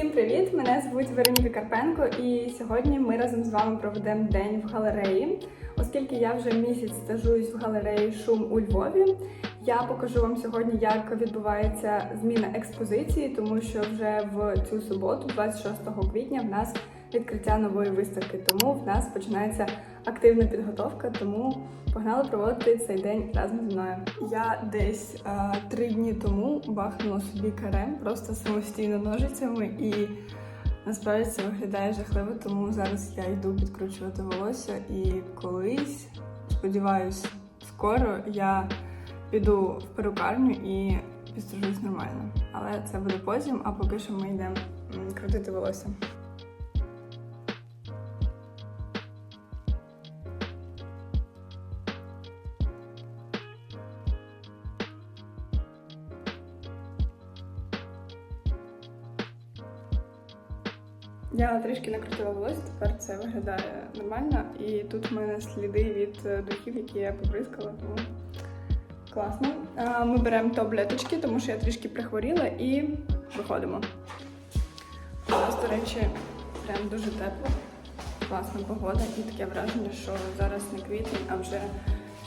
Всім привіт! Мене звуть Вероніка Карпенко, і сьогодні ми разом з вами проведемо день в галереї. Оскільки я вже місяць стажуюсь в галереї Шум у Львові. Я покажу вам сьогодні, як відбувається зміна експозиції, тому що вже в цю суботу, 26 квітня, в нас відкриття нової виставки. Тому в нас починається активна підготовка. Тому погнали проводити цей день разом зі мною. Я десь е, три дні тому бахнула собі карем просто самостійно ножицями і. Насправді це виглядає жахливо, тому зараз я йду підкручувати волосся і колись, сподіваюсь, скоро я піду в перукарню і підстрижусь нормально. Але це буде потім, а поки що ми йдемо крутити волосся. Я трішки накрутила волосся, тепер це виглядає нормально. І тут в мене сліди від е, духів, які я побризкала, тому класно. Ми беремо таблеточки, тому що я трішки прихворіла і виходимо. У до речі, прям дуже тепло, класна погода і таке враження, що зараз не квітень, а вже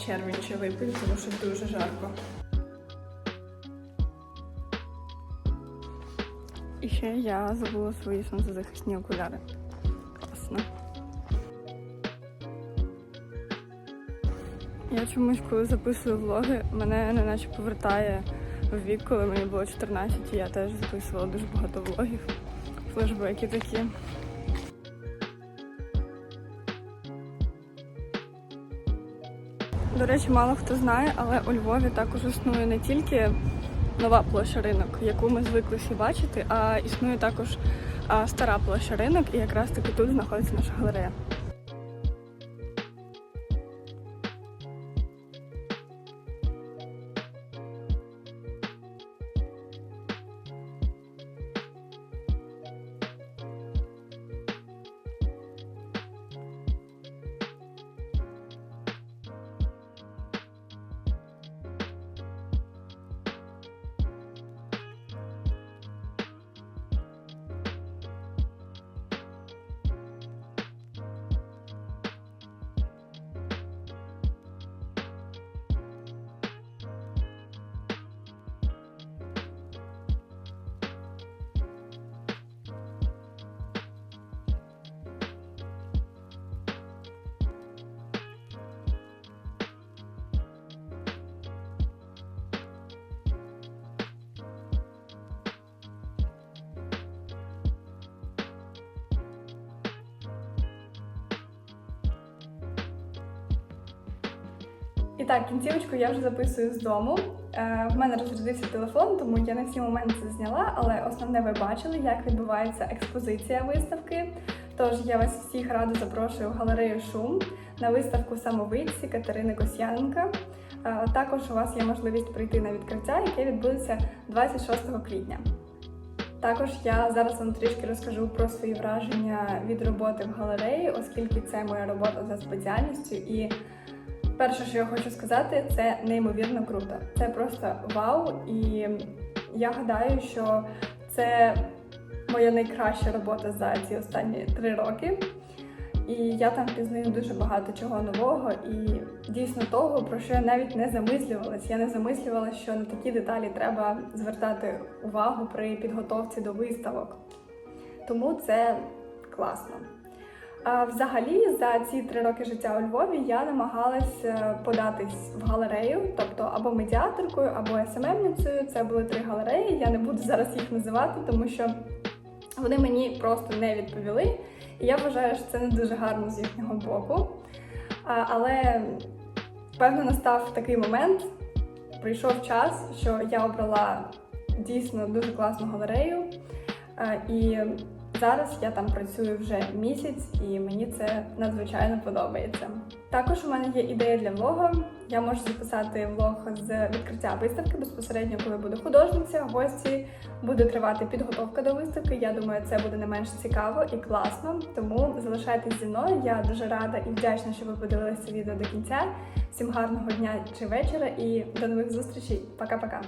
червень чи липень, тому що дуже жарко. І ще я забула свої сонцезахисні окуляри. Класно. Я чомусь, коли записую влоги, мене неначе повертає в вік, коли мені було 14, і я теж записувала дуже багато влогів. Флешбеки такі. До речі, мало хто знає, але у Львові також існує не тільки нова площа ринок, яку ми звикли всі бачити, а існує також стара площа ринок, і якраз таки тут знаходиться наша галерея. І так, кінцівочку я вже записую з дому. Е, в мене розрядився телефон, тому я не всі моменти це зняла, але основне ви бачили, як відбувається експозиція виставки. Тож я вас всіх радо запрошую в галерею Шум на виставку самовидці Катерини Косяненка. Е, також у вас є можливість прийти на відкриття, яке відбудеться 26 квітня. Також я зараз вам трішки розкажу про свої враження від роботи в галереї, оскільки це моя робота за спеціальністю. І перше, що я хочу сказати, це неймовірно круто. Це просто вау. І я гадаю, що це моя найкраща робота за ці останні три роки. І я там пізнаю дуже багато чого нового і дійсно того, про що я навіть не замислювалась. Я не замислювалася, що на такі деталі треба звертати увагу при підготовці до виставок. Тому це класно. Взагалі, за ці три роки життя у Львові я намагалась е, податись в галерею, тобто або медіаторкою, або СММницею. Це були три галереї. Я не буду зараз їх називати, тому що вони мені просто не відповіли. І я вважаю, що це не дуже гарно з їхнього боку. Але певно настав такий момент, прийшов час, що я обрала дійсно дуже класну галерею. І зараз я там працюю вже місяць, і мені це надзвичайно подобається. Також у мене є ідея для влогу. Я можу записати влог з відкриття виставки безпосередньо, коли буде художниця, гості, буде тривати підготовка до виставки. Я думаю, це буде не менш цікаво і класно. Тому залишайтесь зі мною. Я дуже рада і вдячна, що ви подивилися відео до кінця. Всім гарного дня чи вечора і до нових зустрічей. Пока-пока.